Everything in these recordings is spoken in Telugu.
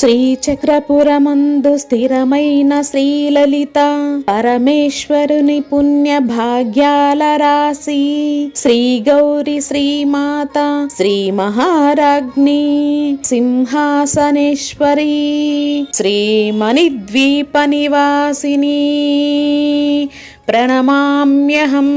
శ్రీచక్రపురమందు స్థిరమైన శ్రీలలిత పరమేశ్వరుని పుణ్య భాగ్యాల రాశి. శ్రీ గౌరి శ్రీమాత శ్రీ మహారాజ్ఞి సింహాసనేశ్వరి శ్రీమణిద్వీప నివాసిని. ప్రణమామ్యహం.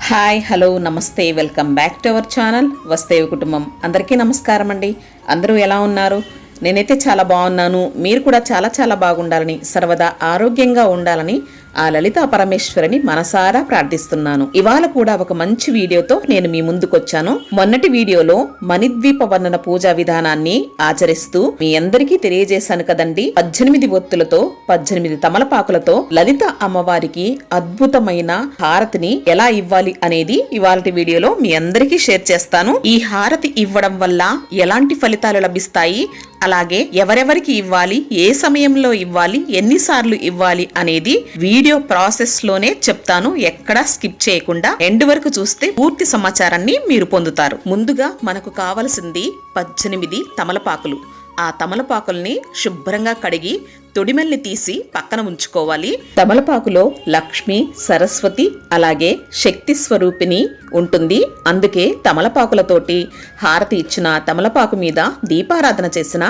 హాయ్ హలో నమస్తే welcome back to our channel. వస్తేవి కుటుంబం. అందరికీ నమస్కారం అండి అందరూ ఎలా ఉన్నారు? నేనైతే చాలా బాగున్నాను. మీరు కూడా చాలా చాలా బాగుండాలని సర్వదా ఆరోగ్యంగా ఉండాలని ఆ లలిత పరమేశ్వరిని మనసారా ప్రార్థిస్తున్నాను. ఇవాళ కూడా ఒక మంచి వీడియోతో నేను మీ ముందుకొచ్చాను. మొన్నటి వీడియోలో మణిద్వీప వర్ణన పూజా విధానాన్ని ఆచరిస్తూ మీ అందరికీ తెలియజేశాను కదండి. పద్దెనిమిది ఒత్తులతో పద్దెనిమిది తమలపాకులతో లలిత అమ్మవారికి అద్భుతమైన హారతిని ఎలా ఇవ్వాలి అనేది ఇవాళ వీడియోలో మీ అందరికీ షేర్ చేస్తాను. ఈ హారతి ఇవ్వడం వల్ల ఎలాంటి ఫలితాలు లభిస్తాయి? అలాగే ఎవరెవరికి ఇవ్వాలి ఏ సమయంలో ఇవ్వాలి ఎన్నిసార్లు ఇవ్వాలి అనేది వీడియో ప్రాసెస్లోనే చెప్తాను. ఎక్కడా స్కిప్ చేయకుండా ఎండ్ వరకు చూస్తే పూర్తి సమాచారాన్ని మీరు పొందుతారు. ముందుగా మనకు కావలసింది పద్దెనిమిది తమలపాకులు. ఆ తమలపాకుల్ని శుభ్రంగా కడిగి తొడిమెల్ని తీసి పక్కన ఉంచుకోవాలి. తమలపాకులో లక్ష్మి సరస్వతి అలాగే శక్తి స్వరూపిణి ఉంటుంది. అందుకే తమలపాకులతోటి హారతి ఇచ్చిన తమలపాకు మీద దీపారాధన చేసిన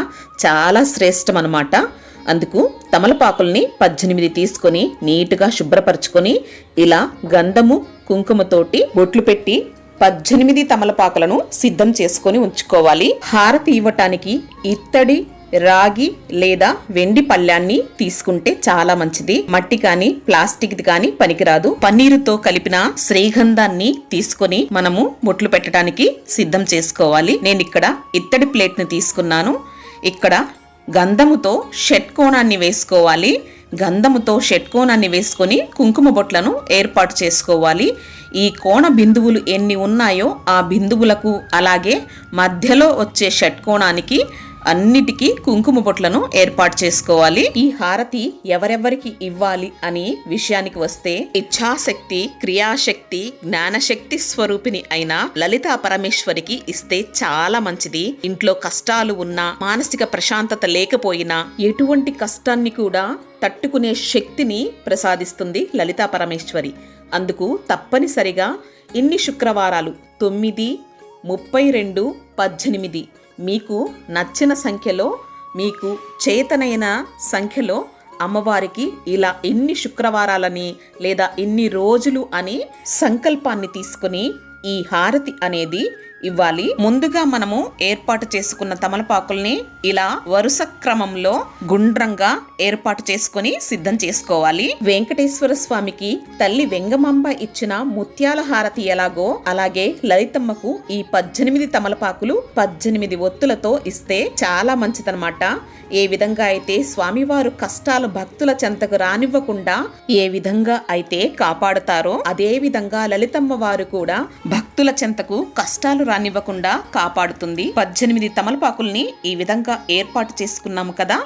చాలా శ్రేష్టం అనమాట అందుకు తమలపాకుల్ని పద్దెనిమిది తీసుకొని నీటుగా శుభ్రపరచుకొని ఇలా గంధము కుంకుమతోటి బొట్లు పెట్టి పద్దెనిమిది తమలపాకులను సిద్ధం చేసుకొని ఉంచుకోవాలి. హారతి ఇవ్వటానికి ఇత్తడి రాగి లేదా వెండి పళ్ళ్యాన్ని తీసుకుంటే చాలా మంచిది. మట్టి కానీ ప్లాస్టిక్ కానీ పనికిరాదు. పన్నీరుతో కలిపిన శ్రీగంధాన్ని తీసుకొని మనము బొట్లు పెట్టడానికి సిద్ధం చేసుకోవాలి. నేను ఇక్కడ ఇత్తడి ప్లేట్ని తీసుకున్నాను. ఇక్కడ గంధముతో షట్కోణాన్ని వేసుకోవాలి. గంధముతో షట్కోణాన్ని వేసుకొని కుంకుమ బొట్లను ఏర్పాటు చేసుకోవాలి. ఈ కోణ బిందువులు ఎన్ని ఉన్నాయో ఆ బిందువులకు అలాగే మధ్యలో వచ్చే షట్కోణానికి అన్నిటికీ కుంకుమ పొట్లను ఏర్పాటు చేసుకోవాలి. ఈ హారతి ఎవరెవరికి ఇవ్వాలి అని విషయానికి వస్తే ఇచ్ఛాశక్తి క్రియాశక్తి జ్ఞానశక్తి స్వరూపిణి అయిన లలితా పరమేశ్వరికి ఇస్తే చాలా మంచిది. ఇంట్లో కష్టాలు ఉన్నా మానసిక ప్రశాంతత లేకపోయినా ఎటువంటి కష్టాన్ని కూడా తట్టుకునే శక్తిని ప్రసాదిస్తుంది లలితా పరమేశ్వరి. అందుకు తప్పనిసరిగా ఇన్ని శుక్రవారాలు తొమ్మిది ముప్పై రెండు పద్దెనిమిది మీకు నచ్చిన సంఖ్యలో మీకు చేతనైన సంఖ్యలో అమ్మవారికి ఇలా ఎన్ని శుక్రవారాలని లేదా ఎన్ని రోజులు అని సంకల్పాన్ని తీసుకుని ఈ హారతి అనేది ఇవ్వాలి. ముందుగా మనము ఏర్పాటు చేసుకున్న తమలపాకుల్ని ఇలా వరుస క్రమంలో గుండ్రంగా ఏర్పాటు చేసుకుని సిద్ధం చేసుకోవాలి. వెంకటేశ్వర స్వామికి తల్లి వెంగమాంబ ఇచ్చిన ముత్యాల హారతి ఎలాగో అలాగే లలితమ్మకు ఈ పద్దెనిమిది తమలపాకులు పద్దెనిమిది ఒత్తులతో ఇస్తే చాలా మంచిదన్నమాట. ఏ విధంగా అయితే స్వామివారు కష్టాలు భక్తుల చెంతకు రానివ్వకుండా ఏ విధంగా అయితే కాపాడుతారో అదే విధంగా లలితమ్మ వారు కూడా భక్తుల చెంతకు కష్టాలు రానివ్వకుండా కాపాడుతుంది. పద్దెనిమిది తమలపాకుల్ని ఈ విధంగా ఏర్పాటు చేసుకున్నాము కదా.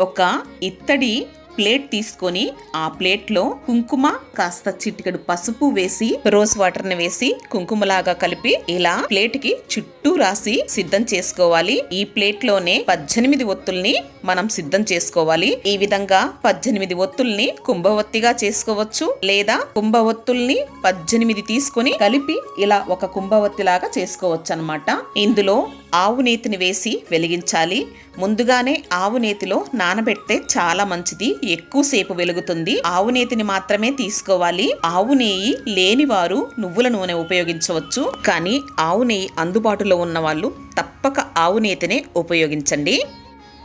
ఒక ఇత్తడి ప్లేట్ తీసుకొని ఆ ప్లేట్లో కుంకుమ కాస్త చిటికెడు పసుపు వేసి రోజ్ వాటర్ని వేసి కుంకుమలాగా కలిపి ఇలా ప్లేట్కి చుట్టూ రాసి సిద్ధం చేసుకోవాలి. ఈ ప్లేట్లోనే పద్దెనిమిది ఒత్తుల్ని మనం సిద్ధం చేసుకోవాలి. ఈ విధంగా పద్దెనిమిది ఒత్తుల్ని కుంభవత్తిగా చేసుకోవచ్చు లేదా కుంభవత్తుల్ని పద్దెనిమిది తీసుకొని కలిపి ఇలా ఒక కుంభవత్తి లాగా చేసుకోవచ్చు అనమాట ఇందులో ఆవు నేతిని వేసి వెలిగించాలి. ముందుగానే ఆవు నేతిలో నానబెడితే చాలా మంచిది. ఎక్కువసేపు వెలుగుతుంది. ఆవు నేతిని మాత్రమే తీసుకోవాలి. ఆవు నెయ్యి లేని వారు నువ్వుల నూనె ఉపయోగించవచ్చు. కానీ ఆవు నెయ్యి అందుబాటులో ఉన్న వాళ్ళు తప్పక ఆవు నేతినే ఉపయోగించండి.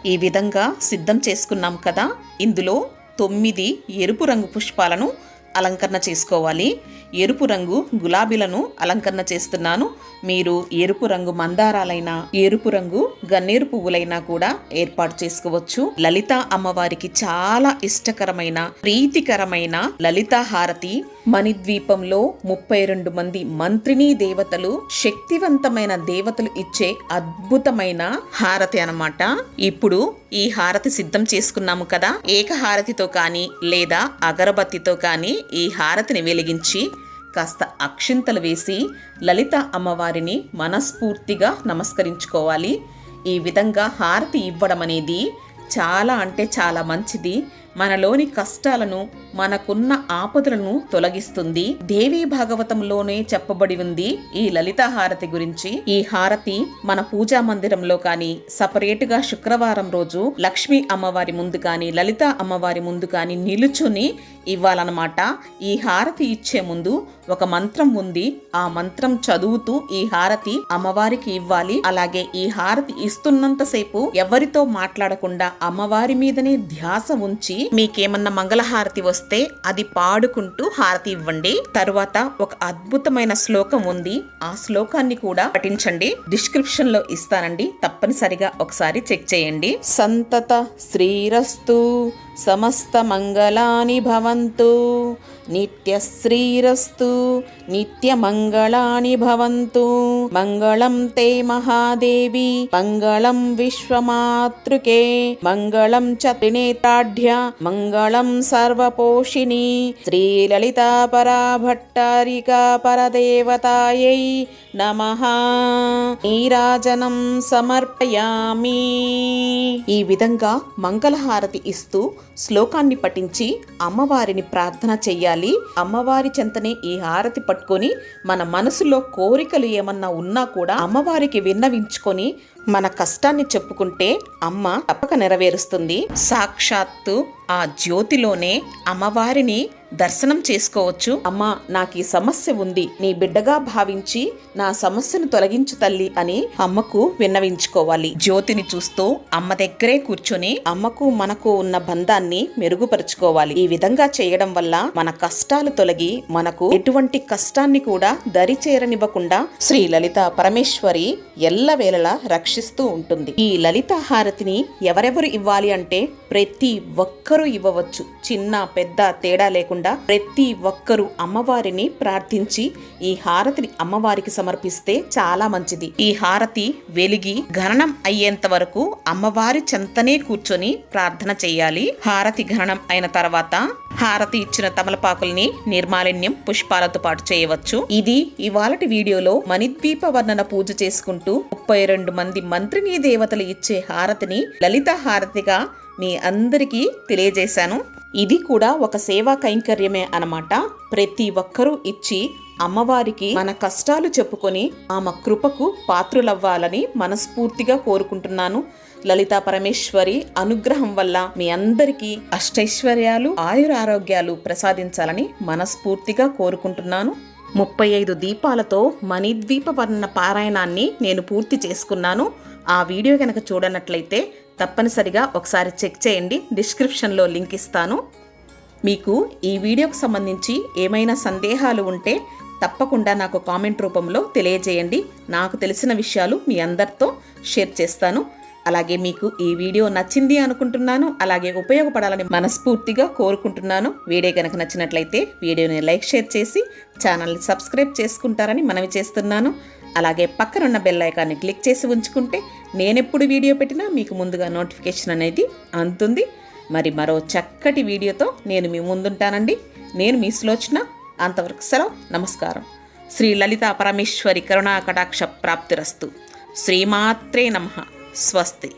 ఈ విధంగా సిద్ధం చేసుకున్నాం కదా? ఇందులో తొమ్మిది ఎరుపు రంగు పుష్పాలను అలంకరణ చేసుకోవాలి. ఎరుపు రంగు గులాబీలను అలంకరణ చేస్తున్నాను. మీరు ఎరుపు రంగు మందారాలైనా ఎరుపు రంగు గన్నేరు పువ్వులైనా కూడా ఏర్పాటు చేసుకోవచ్చు. లలిత అమ్మవారికి చాలా ఇష్టకరమైన ప్రీతికరమైన లలిత హారతి. మణిద్వీపంలో ముప్పై రెండు మంది మంత్రిని దేవతలు శక్తివంతమైన దేవతలు ఇచ్చే అద్భుతమైన హారతి అన్నమాట. ఇప్పుడు ఈ హారతి సిద్ధం చేసుకున్నాము కదా. ఏక హారతితో కానీ లేదా అగరబత్తితో కానీ ఈ హారతిని వెలిగించి కాస్త అక్షింతలు వేసి లలిత అమ్మవారిని మనస్ఫూర్తిగా నమస్కరించుకోవాలి. ఈ విధంగా హారతి ఇవ్వడం అనేది చాలా అంటే చాలా మంచిది. మనలోని కష్టాలను మనకున్న ఆపదలను తొలగిస్తుంది. దేవీ భాగవతంలోనే చెప్పబడి ఉంది ఈ లలిత హారతి గురించి. ఈ హారతి మన పూజా మందిరంలో కానీ సపరేట్గా శుక్రవారం రోజు లక్ష్మీ అమ్మవారి ముందు కానీ లలిత అమ్మవారి ముందు కానీ నిలుచుని ఇవ్వాలన్నమాట. ఈ హారతి ఇచ్చే ముందు ఒక మంత్రం ఉంది. ఆ మంత్రం చదువుతూ ఈ హారతి అమ్మవారికి ఇవ్వాలి. అలాగే ఈ హారతి ఇస్తున్నంతసేపు ఎవరితో మాట్లాడకుండా అమ్మవారి మీదనే ధ్యాస ఉంచి మీకేమన్నా మంగళహారతి వస్తే అది పాడుకుంటూ హారతి ఇవ్వండి. తరువాత ఒక అద్భుతమైన శ్లోకం ఉంది. ఆ శ్లోకాన్ని కూడా పఠించండి. డిస్క్రిప్షన్లో ఇస్తానండి. తప్పనిసరిగా ఒకసారి చెక్ చేయండి. సంతత శ్రీరస్తు సమస్త మంగళాని భవంతు. నిత్యశ్రీరస్తు నిత్యమంగళాని భవంతు. మంగళం తే మహాదేవి మంగళం విశ్వమాతృకే. మంగళం చత్రినేత్రాఢ్య మంగళం సర్వపోషిణి శ్రీలలితా పరాభట్టారికా పరదేవతాయై నమ. నీరాజనం సమర్పయామి. ఈ విధంగా మంగళహారతి ఇస్తూ శ్లోకాన్ని పఠించి అమ్మవారిని ప్రార్థన చెయ్యాలి. అమ్మవారి చెంతనే ఈ హారతి పట్టుకొని మన మనసులో కోరికలు ఏమన్నా ఉన్నా కూడా అమ్మవారికి విన్నవించుకొని మన కష్టాన్ని చెప్పుకుంటే అమ్మ తప్పక నెరవేరుస్తుంది. సాక్షాత్తు ఆ జ్యోతిలోనే అమ్మవారిని దర్శనం చేసుకోవచ్చు. అమ్మా నాకు ఈ సమస్య ఉంది. నీ బిడ్డగా భావించి నా సమస్యను తొలగించు తల్లి అని అమ్మకు విన్నవించుకోవాలి. జ్యోతిని చూస్తూ అమ్మ దగ్గరే కూర్చొని అమ్మకు మనకు ఉన్న బంధాన్ని మెరుగుపరుచుకోవాలి. ఈ విధంగా చేయడం వల్ల మన కష్టాలు తొలగి మనకు ఎటువంటి కష్టాన్ని కూడా దరి చేరనివ్వకుండా శ్రీ లలిత పరమేశ్వరి ఎల్లవేళలా ఆకర్షిస్తూ ఉంటుంది. ఈ లలిత హారతిని ఎవరెవరు ఇవ్వాలి అంటే ప్రతి ఒక్కరూ ఇవ్వవచ్చు. చిన్న పెద్ద తేడా లేకుండా ప్రతి ఒక్కరూ అమ్మవారిని ప్రార్థించి ఈ హారతిని అమ్మవారికి సమర్పిస్తే చాలా మంచిది. ఈ హారతి వెలిగి గణనం అయ్యేంత వరకు అమ్మవారి చెంతనే కూర్చొని ప్రార్థన చేయాలి. హారతి గణనం అయిన తర్వాత హారతి ఇచ్చిన తమలపాకుల్ని నిర్మాలిన్యం పుష్పాలతో పాటు చేయవచ్చు. ఇది ఇవాళటి వీడియోలో మణిద్వీప వర్ణన పూజ చేసుకుంటూ ముప్పై రెండు మంది మంత్రిని దేవతలు ఇచ్చే హారతిని లలిత హారతిగా మీ అందరికీ తెలియజేశాను. ఇది కూడా ఒక సేవా కైంకర్యమే అన్నమాట. ప్రతి ఒక్కరూ ఇచ్చి అమ్మవారికి మన కష్టాలు చెప్పుకొని ఆమె కృపకు పాత్రులవ్వాలని మనస్ఫూర్తిగా కోరుకుంటున్నాను. లలితా పరమేశ్వరి అనుగ్రహం వల్ల మీ అందరికీ అష్టైశ్వర్యాలు ఆయురారోగ్యాలు ప్రసాదించాలని మనస్ఫూర్తిగా కోరుకుంటున్నాను. ముప్పై ఐదు దీపాలతో మణిద్వీప వర్ణ పారాయణాన్ని నేను పూర్తి చేసుకున్నాను. ఆ వీడియో కనుక చూడనట్లయితే తప్పనిసరిగా ఒకసారి చెక్ చేయండి. డిస్క్రిప్షన్లో లింక్ ఇస్తాను. మీకు ఈ వీడియోకు సంబంధించి ఏమైనా సందేహాలు ఉంటే తప్పకుండా నాకు కామెంట్ రూపంలో తెలియజేయండి. నాకు తెలిసిన విషయాలు మీ అందరితో షేర్ చేస్తాను. అలాగే మీకు ఈ వీడియో నచ్చింది అనుకుంటున్నాను అలాగే ఉపయోగపడాలని మనస్ఫూర్తిగా కోరుకుంటున్నాను. వీడియో కనుక నచ్చినట్లయితే వీడియోని లైక్ షేర్ చేసి ఛానల్ని సబ్స్క్రైబ్ చేసుకుంటారని మనవి చేస్తున్నాను. అలాగే పక్కనున్న బెల్ ఐకాన్ని క్లిక్ చేసి ఉంచుకుంటే నేనెప్పుడు వీడియో పెట్టినా మీకు ముందుగా నోటిఫికేషన్ అనేది అందుతుంది. మరి మరో చక్కటి వీడియోతో నేను మీ ముందుంటానండి. నేను మీ సులోచన. అంతవరకు సెలవు. నమస్కారం. శ్రీ లలితా పరమేశ్వరి కరుణా కటాక్ష ప్రాప్తిరస్తు. శ్రీమాత్రే నమః. స్వస్తి.